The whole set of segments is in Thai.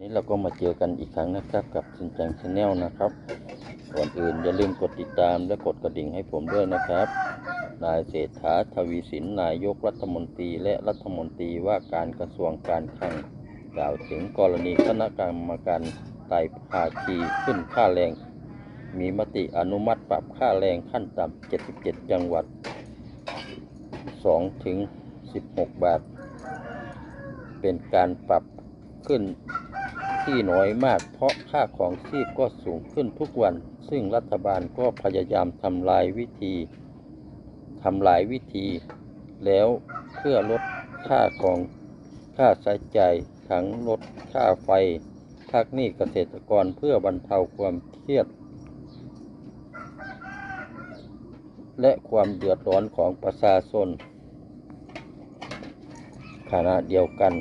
นี้เราก็มาเจอกันอีกครั้งนะครับกับชินจังชาแนลนะครับก่อนอื่นอย่าลืมกดติดตามและกดกระดิ่งให้ผมด้วยนะครับ นายเศรษฐาทวีสินนายกรัฐมนตรีและรัฐมนตรีว่าการกระทรวงการคลังกล่าวถึงกรณีคณะกรรมการไต่ภาคีขึ้นค่าแรง มีมติอนุมัติปรับค่าแรงขั้นต่ำ 77 จังหวัด 2 ถึง 16 บาท เป็นการปรับขึ้น ที่น้อยมาก เพราะค่าของชีพก็สูงขึ้นทุกวัน ซึ่งรัฐบาลก็พยายามทำลายวิธีทำลายวิธี แล้วเพื่อลดค่าของค่าใช้จ่ายทั้งลดค่าไฟพักหนี้เกษตรกรเพื่อบรรเทาความเครียด และความเดือดร้อนของประชาชนขณะเดียวกัน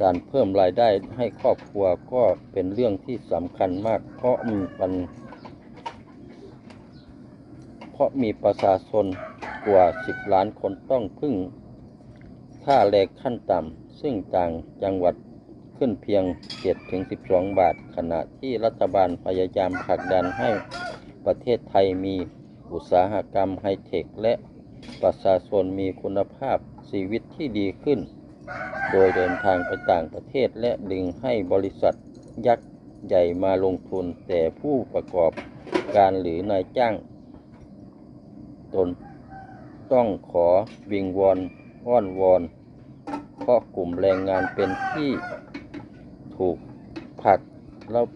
การเพิ่มรายได้ให้ครอบครัวก็เป็นเรื่องที่สำคัญมาก เพราะมีปันเพราะมีประชาชนกว่า 10 ล้านคนต้องพึ่ง ค่าแรงขั้นต่ำ ซึ่งต่างจังหวัดขึ้นเพียง 7-12 บาท ขณะที่รัฐบาลพยายามผลักดันให้ประเทศไทยมีอุตสาหกรรมไฮเทค และประชาชนมีคุณภาพชีวิตที่ดีขึ้น โดยเดินทางไปต่างประเทศและดึงให้บริษัทยักษ์ใหญ่มาลงทุน แต่ผู้ประกอบการหรือนายจ้าง ตนต้องขอวิงวอนอ้อนวอน เพราะกลุ่มแรงงานเป็นที่ถูกผักแล้ว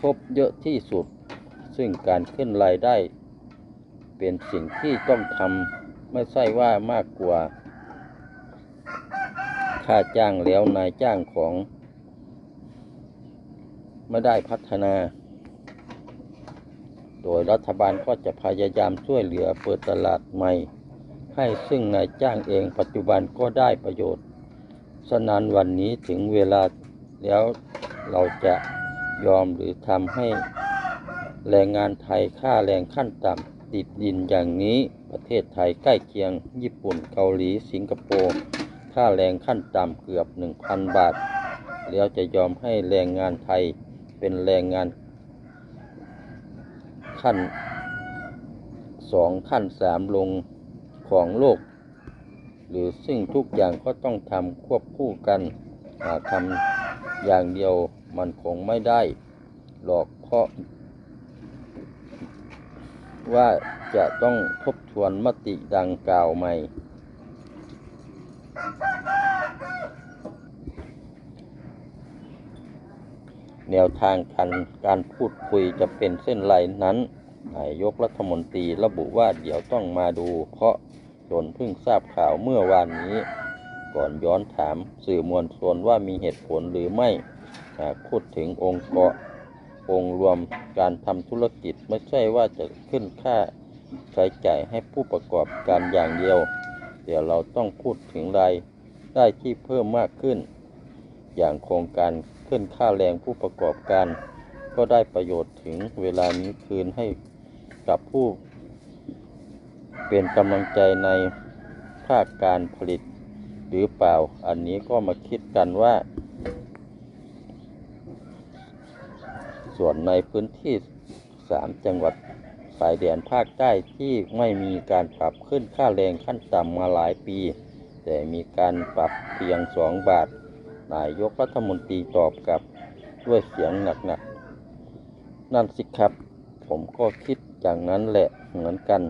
ทบเยอะที่สุด ซึ่งการขึ้นรายได้ เป็นสิ่งที่ต้องทำไม่ใช่ว่ามากกว่า ค่าจ้างแล้วนายจ้างของ ไม่ได้พัฒนา โดยรัฐบาลก็จะพยายามช่วยเหลือเปิดตลาดใหม่ ให้ซึ่งนายจ้างเองปัจจุบันก็ได้ประโยชน์ฉะนั้นวันนี้ถึงเวลาแล้วเราจะยอมหรือทำให้แรงงานไทยค่าแรงขั้นต่ำติดดินอย่างนี้ประเทศไทยใกล้เคียงญี่ปุ่นเกาหลีสิงคโปร์ ค่าแรงขั้นต่ำเกือบ 1,000 บาท แล้วจะยอมให้แรงงานไทยเป็นแรงงาน ขั้นสองขั้นสามลงของโลก หรือซึ่งทุกอย่างก็ต้องทำควบคู่กันหากทำอย่างเดียวมันคงไม่ได้หรอกเพราะว่าจะต้องทบทวนมติดังกล่าวใหม่ แนวทางการการพูดคุยจะเป็นเส้นไรนั้นนายกรัฐมนตรีระบุว่าเดี๋ยวต้องมาดู เพราะตนเพิ่งทราบข่าวเมื่อวานนี้ ก่อนย้อนถามสื่อมวลชนว่ามีเหตุผลหรือไม่หากพูดถึงองค์กาะองค์รวมการทำธุรกิจไม่ใช่ว่าจะขึ้นค่าใช้จ่ายให้ผู้ประกอบการอย่างเดียว เดี๋ยวเราต้องพูดถึงรายได้ที่เพิ่มมากขึ้น อย่างโครงการขึ้นค่าแรงผู้ประกอบการ ก็ได้ประโยชน์ถึงเวลานี้คืนให้กับผู้ เป็นกำลังใจในภาคการผลิตหรือเปล่า อันนี้ก็มาคิดกันว่า ส่วนในพื้นที่ 3 จังหวัด สายแดนภาคใต้ที่ไม่มีการปรับขึ้นค่าแรงขั้นต่ำมาหลายปี แต่มีการปรับเพียง2บาท นายกรัฐมนตรีตอบกลับด้วยเสียงหนักๆ นั่นสิครับ ผมก็คิดอย่างนั้นแหละเหมือนกัน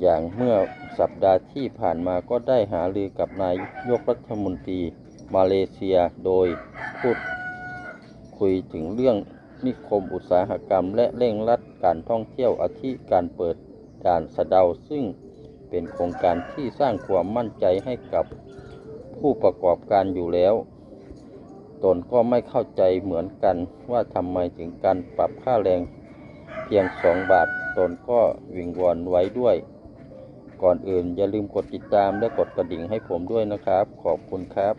อย่างเมื่อสัปดาห์ที่ผ่านมาก็ได้หารือกับนายกรัฐมนตรีมาเลเซียโดยพูดคุยถึงเรื่อง นิคมอุตสาหกรรม และเร่งรัดการท่องเที่ยวอาทิการเปิดด่านสะเดาซึ่งเป็นโครงการที่สร้างความมั่นใจให้กับผู้ประกอบการอยู่แล้ว ตนก็ไม่เข้าใจเหมือนกันว่าทำไมถึงการปรับค่าแรงเพียง 2 บาท ตนก็วิงวอนไว้ด้วย ก่อนอื่นอย่าลืมกดติดตามและกดกระดิ่งให้ผมด้วยนะครับ ขอบคุณครับ